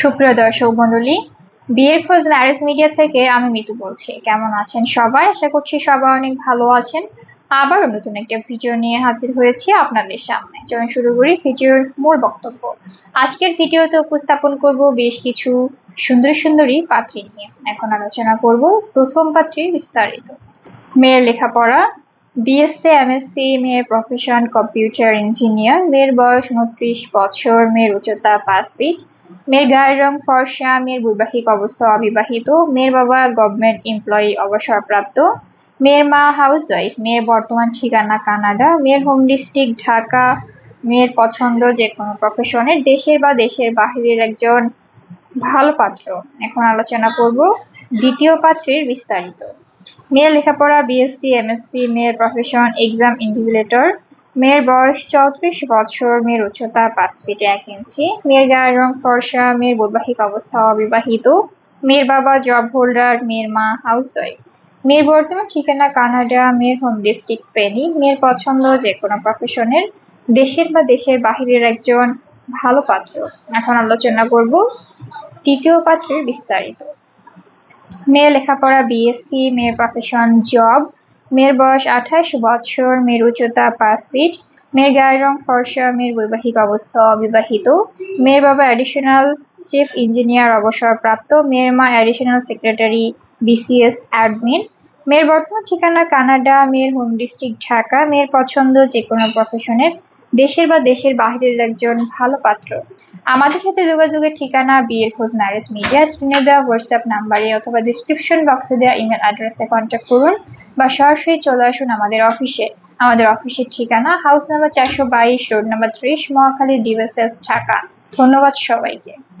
সুপ্রিয় দর্শক মন্ডলী বিয়ের খোঁজ ম্যারেজ মিডিয়া থেকে আমি মিতু বলছি। কেমন আছেন সবাই? আশা করছি সবাই অনেক ভালো আছেন। আবার নতুন একটা ভিডিও নিয়ে হাজির হয়েছি আপনাদের সামনে। চলুন শুরু করি ভিডিওর মূল বক্তব্য। আজকের ভিডিওতে উপস্থাপন করব বেশ কিছু সুন্দর সুন্দরী পাত্রী নিয়ে। এখন আলোচনা করব প্রথম পাত্রীর বিস্তারিত। মেয়ের লেখাপড়া বিএসসি এমএসসি মেয়ের প্রফেশন কম্পিউটার ইঞ্জিনিয়ার মেয়ের বয়স উনত্রিশ বছর, মেয়ের উচ্চতা পাঁচ ফিট মেয়ের গায়ের রং ফর্সা, মেয়ের বৈবাহিক অবস্থা অবিবাহিত, মেয়ের বাবা গভর্নমেন্ট এমপ্লয়ি অবসরপ্রাপ্ত, মেয়ের মা হাউস ওয়াইফ মেয়ের বর্তমান ঠিকানা কানাডা, মেয়ের হোম ডিস্ট্রিক্ট ঢাকা, মেয়ের পছন্দ যে কোনো প্রফেশনের দেশের বা দেশের বাহিরের একজন ভালো পাত্র। এখন আলোচনা করব দ্বিতীয় পাত্রের বিস্তারিত। মেয়ের লেখাপড়া বিএসসি এমএসসি মেয়ের প্রফেশন এক্সাম ইনভিজিলেটর মেয়ের বয়স চৌত্রিশ বছর, মেয়ের উচ্চতা পাঁচ ফিট এক ইঞ্চি মেয়ের গায়ের রং ফর্সা, মেয়ের বৈবাহিক অবস্থা অবিবাহিত, মেয়ের বাবা জব হোল্ডার মেয়ের মা হাউস মেয়ের বর্তমান ঠিকানা কানাডা, মেয়ের হোম ডিস্ট্রিক্ট পেনি মেয়ের পছন্দ যে কোনো প্রফেশনের দেশের বা দেশের বাহিরের একজন ভালো পাত্র। এখন আলোচনা করব তৃতীয় পাত্রের বিস্তারিত। মেয়ে লেখাপড়া বিএসসি মেয়ের প্রফেশন জব মেয়ের বয়স আঠাশ বছর মেয়ের উচ্চতা পাঁচ ফিট মেয়ের গায়ের রং ফর্সা, মেয়ের বৈবাহিক অবস্থা অবিবাহিত, মেয়ের বাবা অ্যাডিশনাল চিফ ইঞ্জিনিয়ার অবসরপ্রাপ্ত, মেয়ের মা অ্যাডিশনাল সেক্রেটারি বিসিএস অ্যাডমিন মেয়ের বর্তমান ঠিকানা কানাডা, মেয়ের হোম ডিস্ট্রিক্ট ঢাকা, মেয়ের পছন্দ যে কোনো প্রফেশনের দেশের বা দেশের বাহিরের একজন ভালো পাত্র। আমাদের সাথে যোগাযোগের ঠিকানা বিয়ের খোঁজ ম্যারেজ মিডিয়া স্ক্রিনে দেওয়া হোয়াটসঅ্যাপ নাম্বারে অথবা ডিসক্রিপশন বক্সে দেওয়া ইমেল অ্যাড্রেসে কন্ট্যাক্ট করুন। বা সরাসরি চলে আসুন আমাদের অফিসে। আমাদের অফিসের ঠিকানা হাউস নাম্বার চারশো বাইশ, রোড নাম্বার ত্রিশ, মহাখালী ডিভাইসেস ঢাকা। ধন্যবাদ সবাইকে।